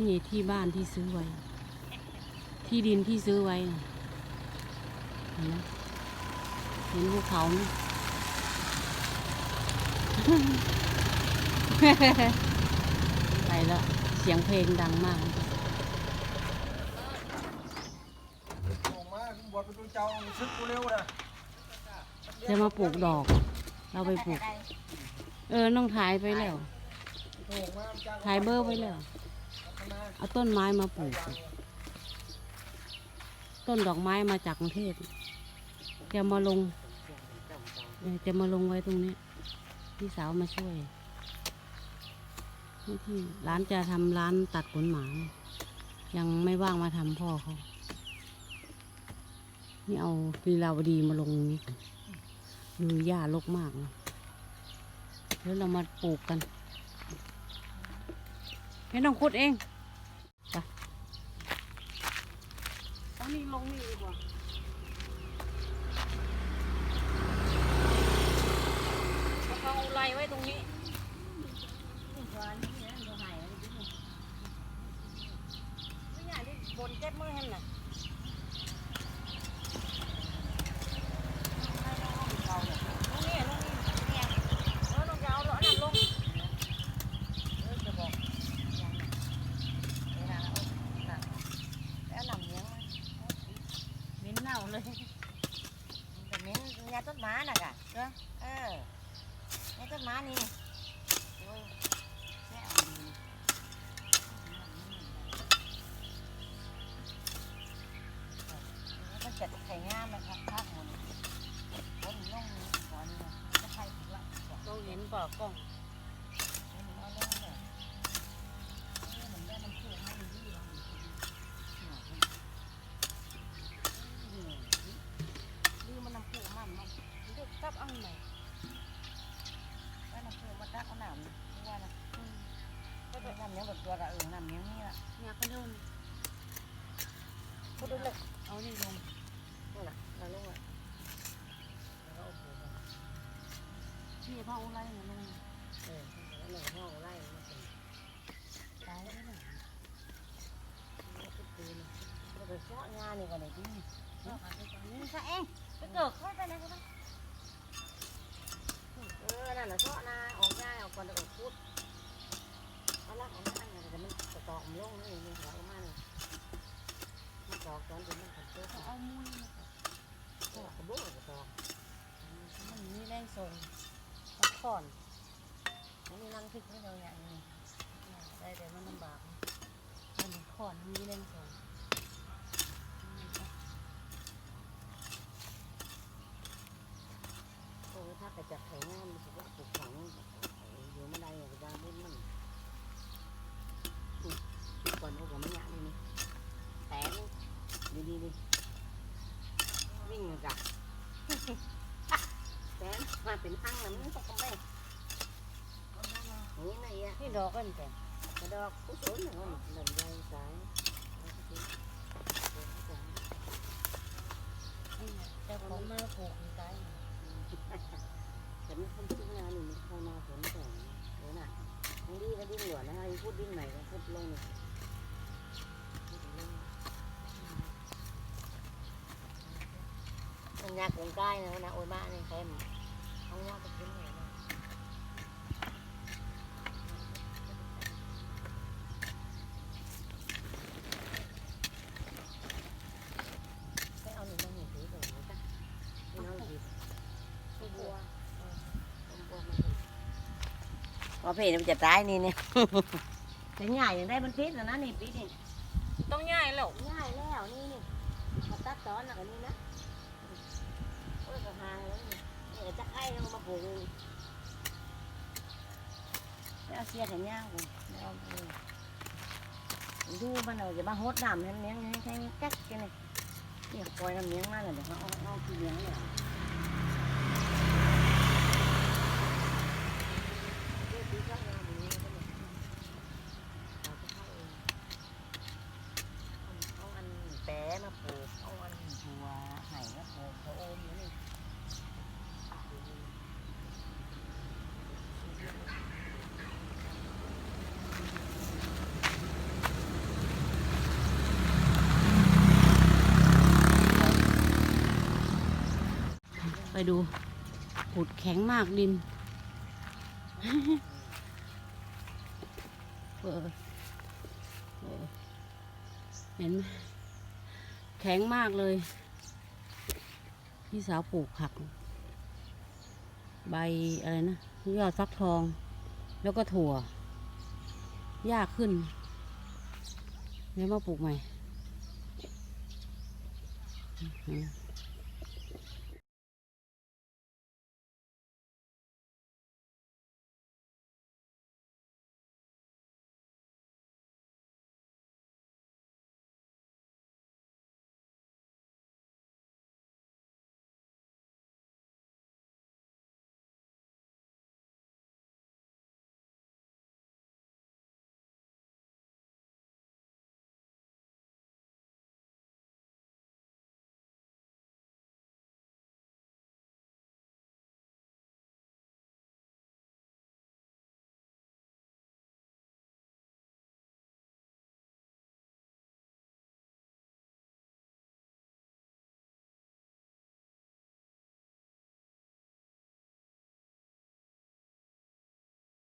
นี่ที่บ้านที่ซื้อไว้ ที่ดินที่ซื้อไว้น่ะเห็นไหมเห็นภูเขาไหมไปแล้วเสียงเพลงดังมากออกมาบวชเป็นตัวเจ้าซึกกูเร็วนะจะมาปลูกดอก เราไปปลูก เออ น้องถ่ายไปแล้วโง่มาจ้างถ่ายเบอร์ไว้แล้วพัฒนา เอาต้นไม้มาปลูก ต้นดอกไม้มาจากกรุงเทพจะมาลงจะมาลงไว้ตรงนี้ พี่สาวมาช่วยที่ร้านจะทำร้านตัดขนหมา ยังไม่ว่างมาทำพ่อเขา นี่เอาลีลาวดีมาลงนี้ดูหญ้ารกมากนะแล้วเรามาปลูกกันให้น้องคุดเองไปเอา นี่ลงนี่ดีกว่าแล้วก็เอาไรไว้ตรงนี้ไม่อยากที่บนเจ็บมือให้น่ะลงนี่ลงนี่เนี่ยเออลงจะเอาเหรอนั่นลงเออจะบอกยังเวลาเอาหนักแล้วหนำเลี้ยงมันมิ้นเน่าเลยแต่มิ้นยาต้นไม้น่ะกะเออเออยาต้นไม้นี่โอ้ยแค่เอาดี มันจะไข่งามนะครับภาคหมดผมล่องหัวนี่จะไข่ถึงละ เราเห็นป่ากล้องเอาลงเลยเหมือนน้ำพุให้ดีเราดีมันน้ำพุมันมันเด็กกับอันไหนได้น้ำพุมาตักเอาหนามนี่ว่านะก็จะน้ำเนี้ยแบบตัวละเออน้ำเนี้ยนี่ละเนี่ยก็โดนก็โดนเลยเอานี่ลงนั่นน่ะนั่นลงอะแล้วเอาปูมาที่พ่ออาไล่มาลงเออแล้วหนึ่งพ่อเอาไล่มาเป็นตายแล้วเนี่ยมันก็ปืน มันไปเจาะงานนี่ก่อนเลยที่นี่เจาะกันไปก่อนนี่ซะเองไปเกิดเข้าไปไหนกันเออนั่นน่ะเจาะนาออกง่ายออกก่อนแล้วก็ อามุ้ยก็กระแรงส่งมันขอนมันมีรังพิษไม่เลยอย่างนี้ได้แต่มันลำบากมันขอนมันมีแรงงาไปจับไข่งมันจะว่าปลูกฝังอยู่ไม่ได้อย่างกระดานบุญมันทุกคนโอ้กับมันยากนี่นี่แต่ดีดีดีวิ่งกันแต่มาเป็นห้างนะมันตกไปนี่นะอะนี่ดอกกันแต่กระดอกผู้สนหนึ่งหนึ่งใบสายจะผลมาปลูกสายแต่มันคนที่ งานนี่มันเข้ามาฝนตกเลยน่ะมันดีก็ดิ้นหลวนะให้พูดดิ้นใหม่ก็พูดลงมันยากกงใกล้นะนะโอ้ยบ้านี่ใครเอาว่าไปกินเลยนะไปเอาหนึ่งมาหนึ่งถือก่อนนะจ๊ะไม่เอาหยิบไม่บัวพอ เพจมันจะตายนี่เนี่ยแต่ง่ายอย่างได้มันพิษนะนะนี่ปีนี่ต้องง่ายแล้วง่ายแล้วนี่นี่มาตัดตอนแล้วก็นี่นะโอ้ยก็หางแล้วนี่นี่ก็จะไอ้แล้วมาปลูกนี่ไม่เอาเสียแขนยาวกูไม่เอาเออดูมันเอาจะมาหดน้ำให้เลี้ยงให้ให้กักกันเลยนี่ปล่อยน้ำเลี้ยงมาเลยเดี๋ยวเขาเอาเอาที่เลี้ยงเนี่ยเดี๋ยวตีเจ้างามอย่างนี้ก็เลยเอาไปเข้าเอง เอาอันแปะมาปลูกเอาอันบัวไห่มาปลูกเขาโอมอยู่นี่ ดูขุดแข็งมากดินเออเออเห็นไหมแข็งมากเลย พี่สาวปลูกผัก ใบอะไรนะยอดฟักทอง แล้วก็ถั่ว ยากขึ้นแล้วมาปลูกใหม่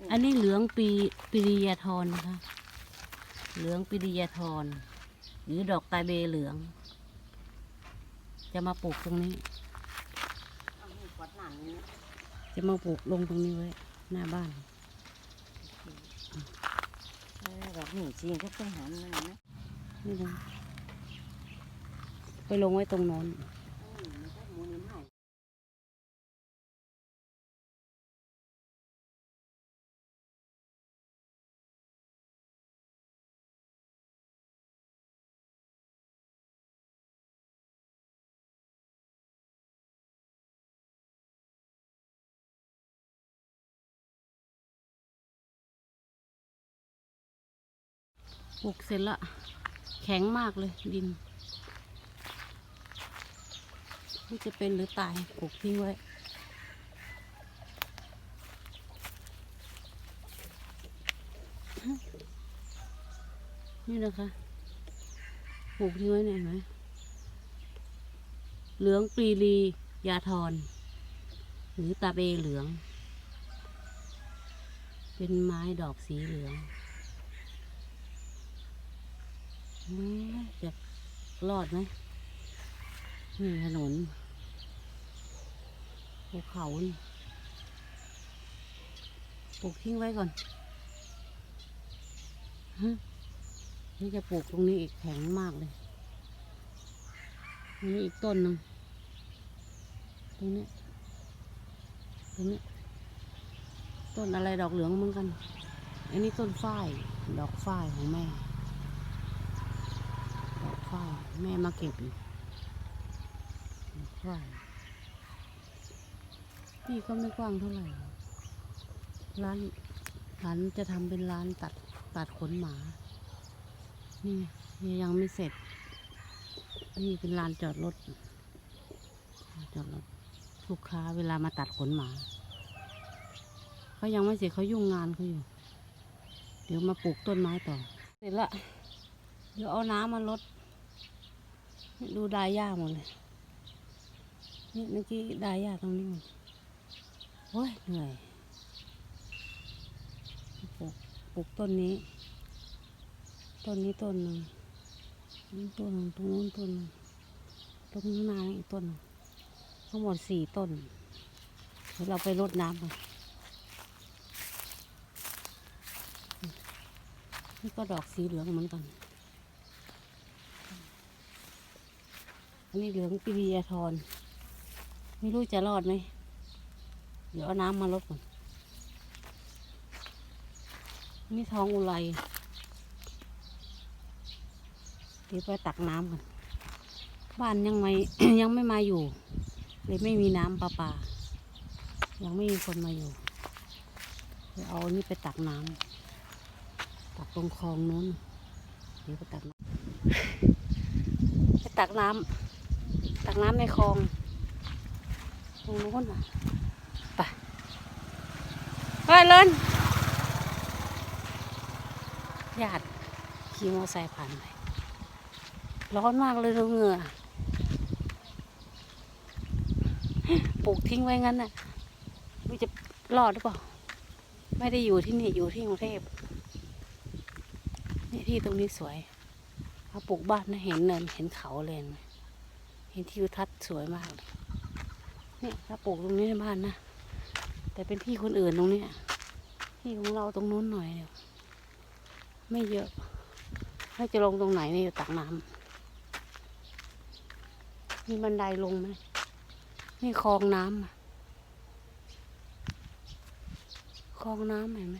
อืมอันนี้เหลืองปีปิริยาธรนะคะ เหลืองปิริยาธรหรือดอกตาเบเหลือง จะมาปลูกตรงนี้เอาให้กวาดน้ำนี่นะจะมาปลูกลงตรงนี้ไว้ หน้าบ้านเออดอกหนึ่งจริงก็ไปหามันนะนี่นะไปลงไว้ตรงโน้น ปลูกเสร็จละ แข็งมากเลยดินนี่จะเป็นหรือตายปลูกทิ้งไว้นี่นะคะปลูกทิ้งไว้เนี่ยเห็นไหมเหลืองปรีลียาทร หรือตาเบเหลือง เป็นไม้ดอกสีเหลือง เอ๊ะ จะรอดไหมนี่ถนนภูเขานี่ปลูกทิ้งไว้ก่อนฮนี่จะปลูกตรงนี้อีกแข็งมากเลยนี่อีกต้นหนึ่งตรงนี้ตรงนี้ต้นอะไรดอกเหลืองเหมือนกัน อันนี้ต้นฝ้าย ดอกฝ้ายของแม่ แม่มาเก็บอยู่ดอกฝ้ายที่ก็ไม่กว้างเท่าไหร่ ร้านร้านจะทำเป็นร้านตัดตัดขนหมา นี่นี่ยังไม่เสร็จ นี่เป็นลานจอดรถลานจอดรถลูกค้าเวลามาตัดขนหมา เขายังไม่เสร็จเขายุ่งงานเขาอยู่ เดี๋ยวมาปลูกต้นไม้ต่อ เสร็จละ เดี๋ยวเอาน้ำมาลด ดูดายหญ้าหมดเลย นี่เมื่อกี้ดายหญ้าตรงนี้หมดโอ้ยเหนื่อยปลูกปลูกต้นนี้ ต้นนี้ต้นหนึ่งต้นหนึ่งตรงนู้นต้นหนึ่งตรงข้างหน้าอีกต้นหนึ่งทั้งหมดสี่ต้นเดี๋ยวเราไปรดน้ำกันนี่ก็ดอกสีเหลืองเหมือนกัน อันนี้เหลืองปิริยาธรไม่รู้จะรอดไหม เดี๋ยวเอาน้ำมาลดก่อนนี่ทองอุไรเดี๋ยวไปตักน้ำกัน บ้านยังไม่ ยังไม่มาอยู่เลยไม่มีน้ำประปา ยังไม่มีคนมาอยู่เดี๋ยวเอานนี้ไปตักน้ำตักตรงคลองนู้นเดี๋ยวไปตักน้ำไปตักน้ำ ตักน้ำในคลองตรงนู้นน่ะไปไปเล่นญาติขี่มอเตอร์ไซค์ผ่านไปร้อนมากเลยดูเหงื่อปลูกทิ้งไว้งั้นน่ะไม่จะรอดหรือเปล่า ไม่ได้อยู่ที่นี่อยู่ที่กรุงเทพนี่ที่ตรงนี้สวยเขาปลูกบ้านนะเห็นเนินเห็นเขาเลยนไหม เห็นทิวทัศน์สวยมาก เนี่ยถ้าปลูกตรงนี้ในบ้านนะ แต่เป็นที่คนอื่นตรงเนี้ยที่ของเราตรงนู้นหน่อยเดียวไม่เยอะแล้วจะลงตรงไหนเนี่ยตักน้ำมีบันไดลงไหมนี่คลองน้ำคลองน้ำเห็นไหม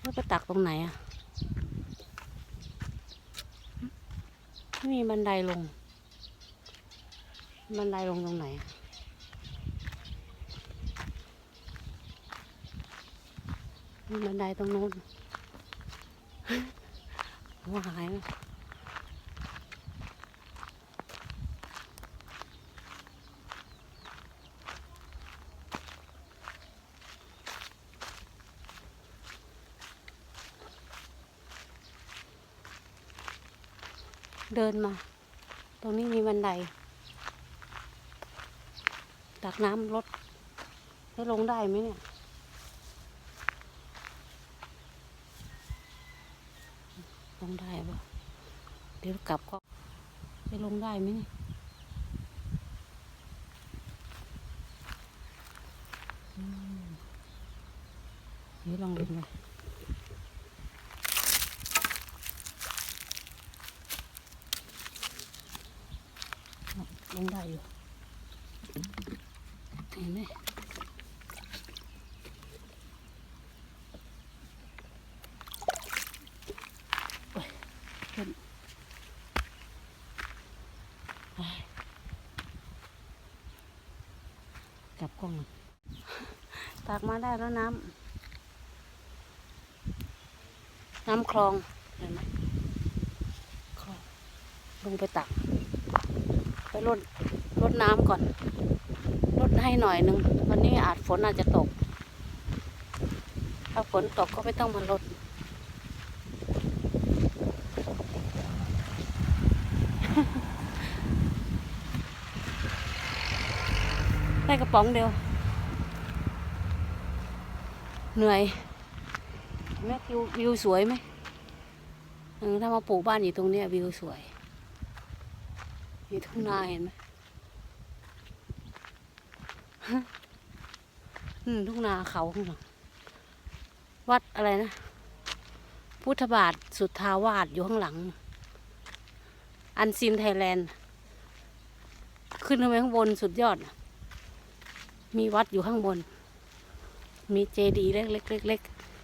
แล้วไปตักตรงไหนอะไม่มีบันไดลง บันไดลงตรงไหนบันไดตรงโน้นหัวหายไหมเดินมา ตรงนี้มีบันได ตักน้ำลดให้ลงได้ไหมเนี่ยลงได้ปะเดี๋ยวกลับก็จะลงได้ไหมเนี่ยอืมเดี๋ยวลองลงเลยลงได้อยู่ เห็นไหมโอ้ยขึ้นไป กลับกล้องตักมาได้แล้วน้ำน้ำคลองเห็นไหมคลองลงไปตัก ไปรดรดน้ำก่อนลดให้หน่อยหนึ่งวันนี้อาจฝนอาจจะตก ถ้าฝนตกก็ไม่ต้องมาลด กระป๋องเดียว เหนื่อยเห็นไหมวิววิวสวยไหมถ้ามาปลูกบ้านอยู่ตรงเนี้ยวิวสวย อยู่ทุ่งนาเห็นไหมอืมทุ่งนาเขาข้างหลังวัดอะไรนะ พุทธบาทสุทธาวาสอยู่ข้างหลัง อันซินไทยแลนด์ ขึ้นไปข้างบนสุดยอดน่ะ มีวัดอยู่ข้างบน มีเจดีย์เล็ก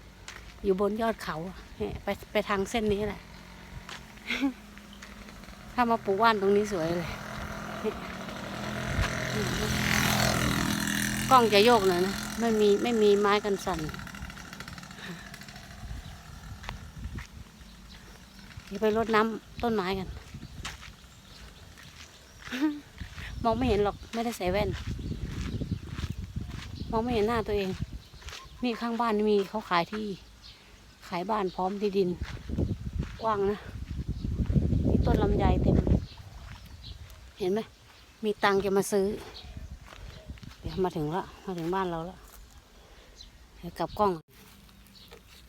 ๆๆอยู่บนยอดเขาเนี่ยไปไปทางเส้นนี้แหละ ถ้ามาปลูกบ้านตรงนี้สวยเลย กล้องจะโยกหน่อยนะ ไม่มีไม่มีไม้กันสั่นเดี๋ยวไปรดน้ำต้นไม้กัน มองไม่เห็นหรอกไม่ได้ใส่แว่น มองไม่เห็นหน้าตัวเอง นี่ข้างบ้านมีเขาขายที่ ขายบ้านพร้อมที่ดิน กว้างนะมีต้นลำไยเต็ม เห็นไหมมีตังค์จะมาซื้อ เดี๋ยวมาถึงล้วมาถึงบ้านเราล้วเดี๋ยวกลับกล้อง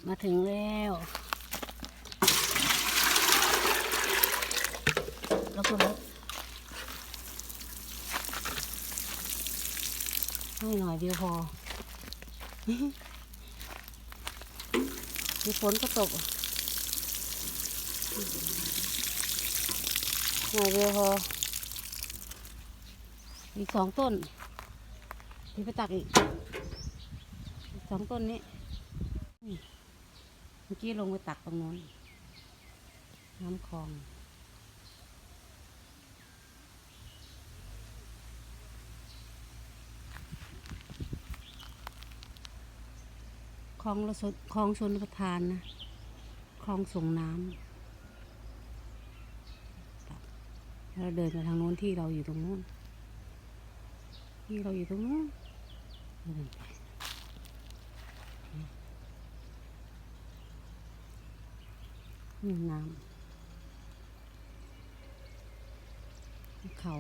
มาถึงแล้วแล้วก็รถ ให้หน่อยเดียวพอมีฝนก็ตกหน่อยเดียวพอ อีกสองต้นเดี๋ยวไปตักอีกอีกสองต้นนี้ เมื่อกี้ลงไปตักตรงโน้นน้ำคลอง คลองระสดคลองชนประทานนะคลองส่งน้ำแล้วเราเดินไปทางโน้นที่เราอยู่ตรงโน้นที่เราอยู่ตรงโน้นเดินไปนี่น้ำเขา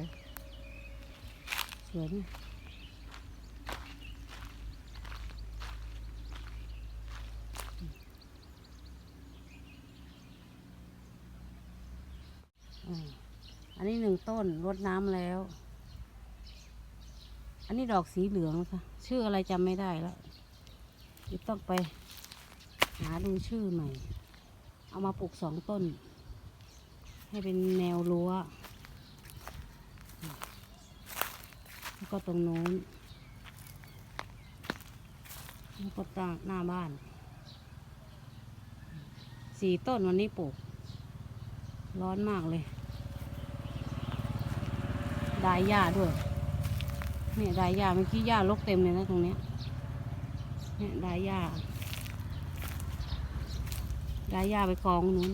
สวยไหม อันนี้หนึ่งต้นรดน้ำแล้ว อันนี้ดอกสีเหลืองค่ะ ชื่ออะไรจำไม่ได้แล้วต้องไป หาดูชื่อใหม่เอามาปลูกสองต้น ให้เป็นแนวรั้ว แล้วก็ตรงโน้นแล้วก็ตั้งหน้าบ้าน สี่ต้นวันนี้ปลูก ร้อนมากเลย ดายหญ้าด้วย เนี่ยดายหญ้าเมื่อกี้หญ้ารกเต็มเลยนะตรงเนี้ย เนี่ยดายหญ้าดายหญ้าไปกองนู้น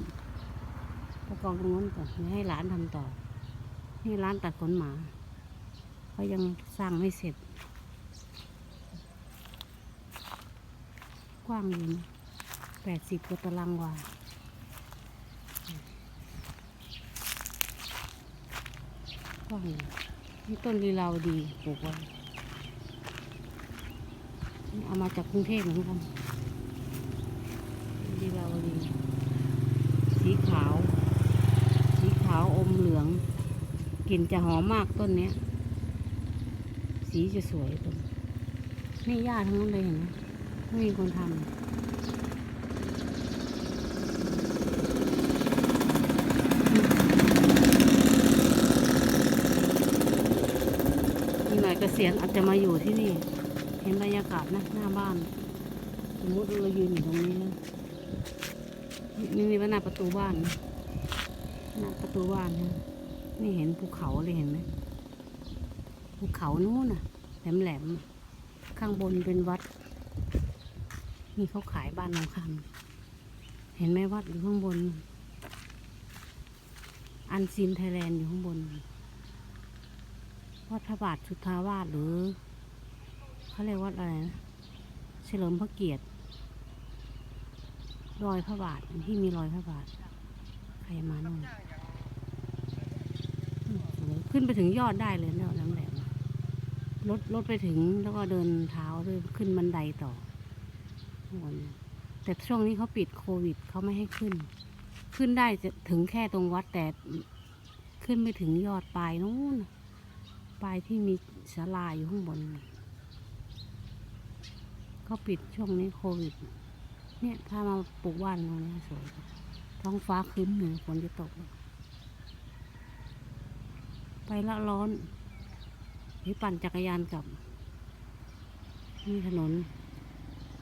ไปกองตรงนู้นก่อนให้หลานทำต่อ นี่ร้านตัดขนหมาเขายังสร้างไม่เสร็จ กว้างอยู่แปดสิบกว่าตารางวา ว้างนี่ต้นลีลาวดีปลูกไว้เอามาจากกรุงเทพเหมือนกันลีลาวดี สีขาว สีขาวอมเหลือง กลิ่นจะหอมมากต้นนี้ สีจะสวยต้นนี่หญ้าทั้งนั้นเลยเห็นไหมไม่มีคนทำ มียเกษียณอาจจะมาอยู่ที่นี่ เห็นบรรยากาศนะหน้าบ้าน สมมติเรายืนอยู่ตรงนี้นะนี่นี่ว่าหน้าประตูบ้านนะหน้าประตูบ้านนะนี่เห็นภูเขาเลยเห็นไหมภูเขานู้นน่ะแหลมแหลมๆข้างบนเป็นวัดนี่เขาขายบ้านน้องคำเห็นไหมวัดอยู่ข้างบน อันซีนไทยแลนด์อยู่ข้างบน วัดพระบาทสุทธาวาสหรือเขาเรียกวัดอะไรนะเฉลิมพระเกียรติรอยพระบาทที่มีรอยพระบาท ใครมาโน่นขึ้นไปถึงยอดได้เลยเนาะน้ำแหลมรถรถไปถึงแล้วก็เดินเท้าด้วยขึ้นบันไดต่อข้างบนแต่ช่วงนี้เขาปิดโควิดเขาไม่ให้ขึ้น ขึ้นได้จะถึงแค่ตรงวัดแต่ขึ้นไม่ถึงยอดปลายนู้น น่ะปลายที่มีศาลาอยู่ข้างบนน่ะเขาปิดช่วงนี้โควิด เนี่ย ถ้ามาปลูกบ้านตรงนี้สวยท้องฟ้าครึ้มหนึ่งฝนจะตก ไปละร้อนหรือปั่นจักรยานกลับนี่ถนน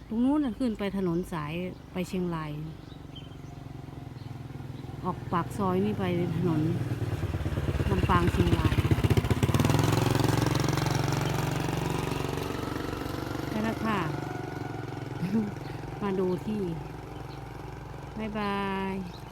ตรงนู้นขึ้นไปถนนสายไปเชียงราย ออกปากซอยนี่ไปถนนลำปางเชียงราย ไปแล้วค่ะ มาดูที่ บ๊ายบาย